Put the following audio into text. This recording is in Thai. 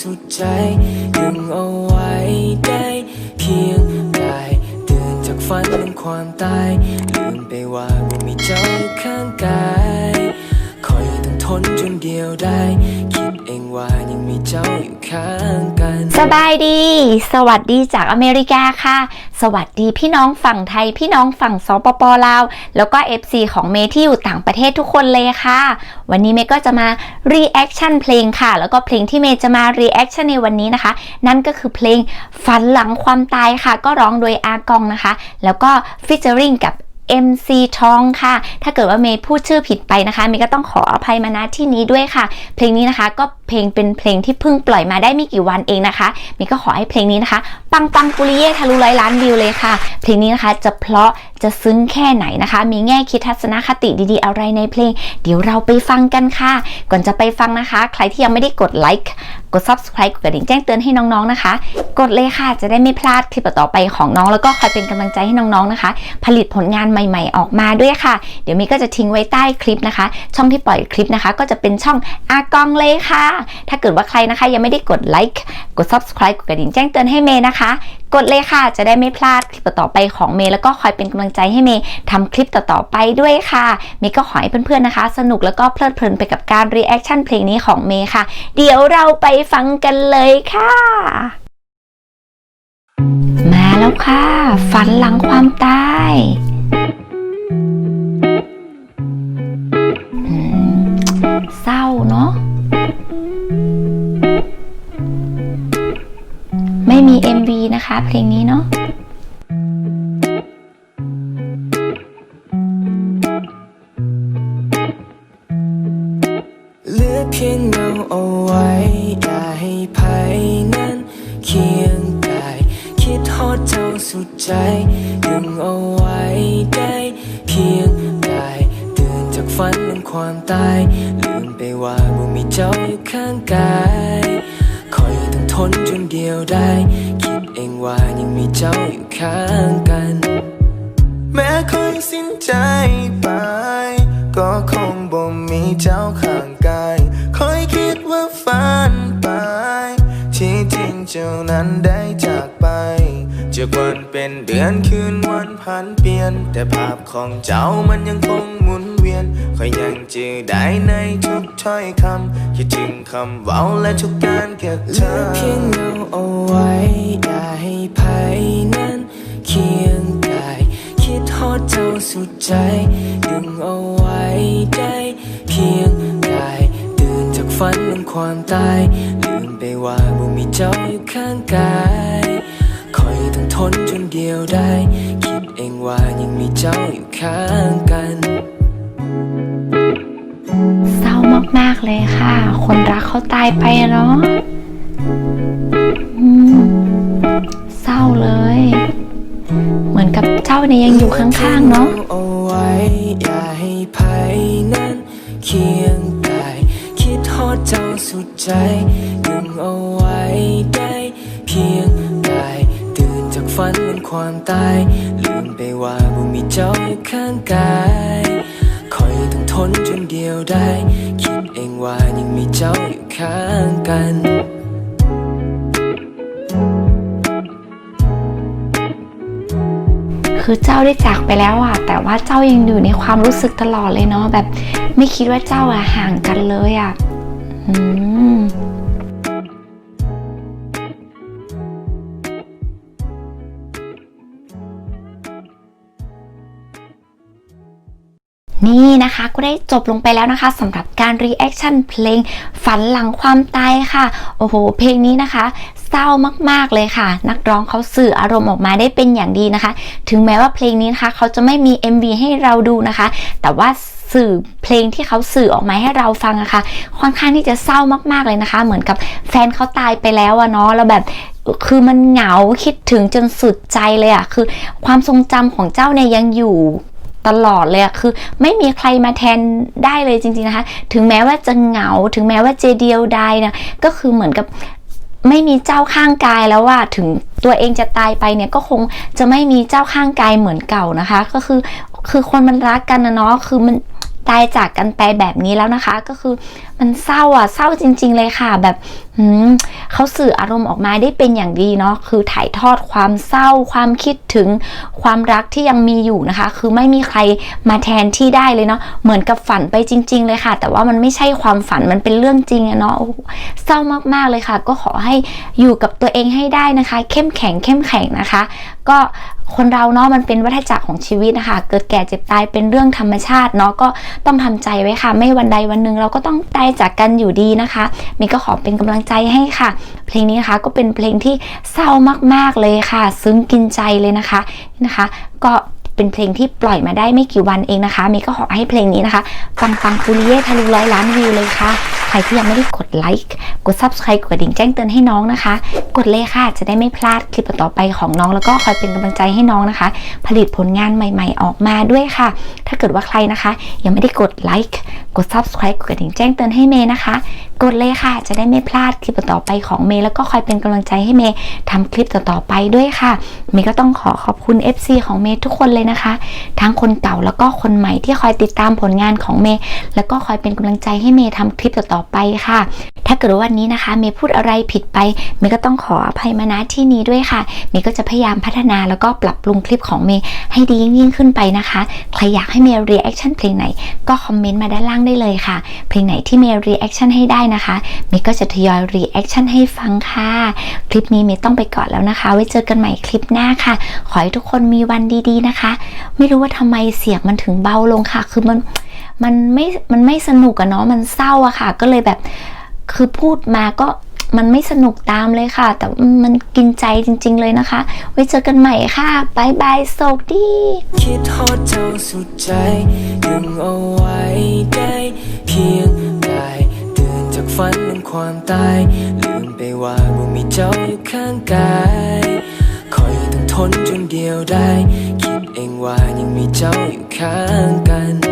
สุดใจดึงเอาไว้ได้เพียงกายตื่นจากฝันเป็นความตายลืมไปว่าบ่มีเจ้าข้างกาย นจนเดียวได้คิดเองว่ายังมีเจ้าอยู่ข้างกัน สบายดี สวัสดีจากอเมริกาค่ะ สวัสดีพี่น้องฝั่งไทย พี่น้องฝั่งสปปลาว แล้วก็ FC ของเมที่อยู่ต่างประเทศทุกคนเลยค่ะ วันนี้เมก็จะมา reaction เพลงค่ะ แล้วก็เพลงที่เมจะมา reaction ในวันนี้นะคะ นั่นก็คือเพลงฝันหลังความตายค่ะ ก็ร้องโดยอากองนะคะ แล้วก็ featuring กับ MC ทองค่ะ ถ้าเกิดว่าเมย์พูดชื่อผิดไปนะคะ เมย์ก็ต้องขออภัยมาณที่นี้ด้วยค่ะ เพลงนี้นะคะก็ เพลงเป็นเพลงที่เพิ่งปล่อยมาได้ไม่กี่วันเองนะคะมย์ก็ขอให้เพลงนี้นะคะ ปังปังปุริเย่ทะลุร้อยล้านวิวเลยค่ะ เพลงนี้นะคะจะเพราะจะซึ้งแค่ไหนนะคะ มีแง่คิดทัศนคติดีๆ อะไรในเพลง เดี๋ยวเราไปฟังกันค่ะ ก่อนจะไปฟังนะคะ ใครที่ยังไม่ได้กดไลค์กด subscribe กดกระดิ่งแจ้งเตือนให้น้องๆนะคะ กดเลยค่ะจะได้ไม่พลาดคลิปต่อไปของน้องแล้วก็คอยเป็นกำลังใจให้น้องๆนะคะ ผลิตผลงานใหม่ๆออกมาด้วยค่ะ เดี๋ยวมีก็จะทิ้งไว้ใต้คลิปนะคะ ช่องที่ปล่อยคลิปนะคะ ก็จะเป็นช่องอากองเลยค่ะถ้าเกิดว่าใครนะคะยังไม่ได้กดไลค์กด subscribe กดกระดิ่งแจ้งเตือนให้เมย์นะคะ กดเลยค่ะ จะได้ไม่พลาดคลิปต่อไปของเมย์แล้วก็คอยเป็นกำลังใจให้เมย์ทำคลิปต่อๆไปด้วยค่ะ เมย์ก็ขอให้เพื่อนๆนะคะ สนุกแล้วก็เพลิดเพลินไปกับการ reaction เพลงนี้ของเมย์ค่ะ เดี๋ยวเราไปฟังกันเลยค่ะ มาแล้วค่ะ ฝันหลังความตาย MV นะคะ เพลงนี้เนาะเลือเพียงเงาเอาไว้อย่าให้ภัยนั้นเคียงกายคิดทอดเจ้าสุดใจดึงเอาไว้ได้เพียงกายตื่นจากฝันแห่งความตายลืมไปว่าบ่มีเจ้าอยู่ข้างกายคอยต้องทนจนเดียวได้ องว่ายังมีเจ้าอยู่ข้างกัน แม้คอยสิ้นใจไป ก็คงบ่มีเจ้าข้างกายคอยคิดว่าฝันไป ที่จริงเจ้านั้นได้จากไปจากวันเป็นเดือนคืนวันพันเปลี่ยน แต่ภาพของเจ้ามันยังคงหมุน นคอยยังจือได้ในทุกถ้อยคำคิดถึงคำเว้าและทุกการเก็บเธอเพียงเงาเอาไว้ อย่าให้ภัยนั้นเคียงกายคิดทอดเจ้าสุดใจดึงเอาไว้ได้เพียงกายตื่นจากฝันแห่งความตายลืมไปว่าบ่มีเจ้าอยู่ข้างกายคอยต้องทนจนเดียวได้ คิดเองว่ายังมีเจ้าอยู่ข้างกัน มากๆเลยค่ะ คนรักเขาตายไปเนาะเศร้าเลย เหมือนกับเจ้าเนี่ยยังอยู่ข้างๆเนาะเอาไว้อย่าให้ภัยนั้นเคียงกายคิดทอดเจ้าสุดใจดึงเอาไว้ได้เพียงกายตื่นจากฝันแห่งความตาย ลืมไปว่าบ่มีเจ้าอยู่ข้างกาย อยต้องทนจนเดียวได้ คิดเองว่ายังมีเจ้าอยู่ข้างกันคือเจ้าได้จากไปแล้วอะแต่ว่าเจ้ายังอยู่ในความรู้สึกตลอดเลยเนาะแบบ ไม่คิดว่าเจ้าอะห่างกันเลยอะอืม นี่นะคะก็ได้จบลงไปแล้วนะคะสำหรับการ reaction เพลงฝันหลังความตายค่ะ โอ้โห เพลงนี้นะคะ เศร้ามากๆเลยค่ะ นักร้องเขาสื่ออารมณ์ออกมาได้เป็นอย่างดีนะคะ ถึงแม้ว่าเพลงนี้นะคะ เขาจะไม่มี MV ให้เราดูนะคะ แต่ว่าสื่อเพลงที่เขาสื่อออกมาให้เราฟังอะคะ่ะ ค่อนข้างที่จะเศร้ามากๆเลยนะคะ เหมือนกับแฟนเขาตายไปแล้วอะเนาะแล้วแบบคือมันเหงาคิดถึงจนสุดใจเลยอะคือ ความทรงจำของเจ้าเนี่ยยังอยู่ ตลอดเลยคือไม่มีใครมาแทนได้เลยจริงๆนะคะ ถึงแม้ว่าจะเหงา ถึงแม้ว่าเจเดียวดายนะก็คือเหมือนกับไม่มีเจ้าข้างกายแล้วว่าถึงตัวเองจะตายไปเนี่ยก็คงจะไม่มีเจ้าข้างกายเหมือนเก่านะคะ ก็คือคือคนมันรักกันนะเนาะคือมันตายจากกันไปแบบนี้แล้วนะคะ ก็คือ มันเศร้าอะเศร้าจริง ๆ เลยค่ะ แบบเขาสื่ออารมณ์ออกมาได้เป็นอย่างดีเนาะคือถ่ายทอดความเศร้า ความคิดถึงความรักที่ยังมีอยู่นะคะ คือไม่มีใครมาแทนที่ได้เลยเนาะเหมือนกับฝันไปจริง ๆ เลยค่ะ แต่ว่ามันไม่ใช่ความฝันมันเป็นเรื่องจริงอะเนาะเศร้ามากๆเลยค่ะ ก็ขอให้อยู่กับตัวเองให้ได้นะคะ เข้มแข็งเข้มแข็งนะคะ ก็คนเราเนาะมันเป็นวัฏจักรของชีวิตนะคะ เกิดแก่เจ็บตายเป็นเรื่องธรรมชาติเนาะก็ต้องทำใจไว้ค่ะ ไม่วันใดวันหนึ่งเราก็ต้องตายจากกันอยู่ดีนะคะมีก็ขอเป็นกำลังใจให้ค่ะ เพลงนี้นะคะก็เป็นเพลงที่เศร้ามากๆเลยค่ะ ซึ้งกินใจเลยนะคะนะคะ ก็ เป็นเพลงที่ปล่อยมาได้ไม่กี่วันเองนะคะเมย์ก็ขอให้เพลงนี้นะคะฟังฟังฟูริเย่ทะลุร้อยล้านวิวเลยค่ะ ใครที่ยังไม่ได้กดไลค์กด subscribe กดกระดิ่งแจ้งเตือนให้น้องนะคะ กดเลยค่ะจะได้ไม่พลาดคลิปต่อไปของน้อง แล้วก็คอยเป็นกำลังใจให้น้องนะคะ ผลิตผลงานใหม่ ๆ ออกมาด้วยค่ะ ถ้าเกิดว่าใครนะคะ ยังไม่ได้กดไลค์กด subscribe กดกระดิ่งแจ้งเตือนให้เมย์นะคะ กดเลยค่ะจะได้ไม่พลาดคลิปต่อไปของเมย์แล้วก็คอยเป็นกำลังใจให้เมย์ทำคลิปต่อๆไปด้วยค่ะ เมย์ก็ต้องขอขอบคุณ FC ของเมย์ทุกคนเลยนะคะ ทั้งคนเก่าแล้วก็คนใหม่ที่คอยติดตามผลงานของเมย์แล้วก็คอยเป็นกำลังใจให้เมย์ทำคลิปต่อๆไปค่ะ ถ้าเกิดวันนี้นะคะเมย์พูดอะไรผิดไปเมย์ก็ต้องขออภัยมาณที่นี้ด้วยค่ะเมย์ก็จะพยายามพัฒนาแล้วก็ปรับปรุงคลิปของเมย์ให้ดียิ่งขึ้นไปนะคะใครอยากให้เมย์รีแอคชั่นเพลงไหนก็คอมเมนต์มาด้านล่างได้เลยค่ะ เพลงไหนที่เมย์รีแอคชั่นให้ได้นะคะเมย์ก็จะทยอยรีแอคชั่นให้ฟังค่ะ คลิปนี้เมย์ต้องไปก่อนแล้วนะคะ ไว้เจอกันใหม่คลิปหน้าค่ะ ขอให้ทุกคนมีวันดีๆนะคะไม่รู้ว่าทำไมเสียงมันถึงเบาลงค่ะ คือมันมันไม่มันไม่สนุกอะเนาะมันเศร้าอะค่ะ ก็เลยแบบคือพูดมาก็มันไม่สนุกตามเลยค่ะ แต่มันกินใจจริง ๆ เลยนะคะ ไว้เจอกันใหม่ค่ะบายบายโชคดีคิดฮอดเจ้าสุดใจดึงเอาไว้ได้เพียงได้ตื่นจากฝันลงความตาย ลืมไปว่าบ่มีเจ้าอยู่ข้างกายคอยต้องทนจนเดียวได้ ว่ายังมีเจ้าอยู่ข้างกัน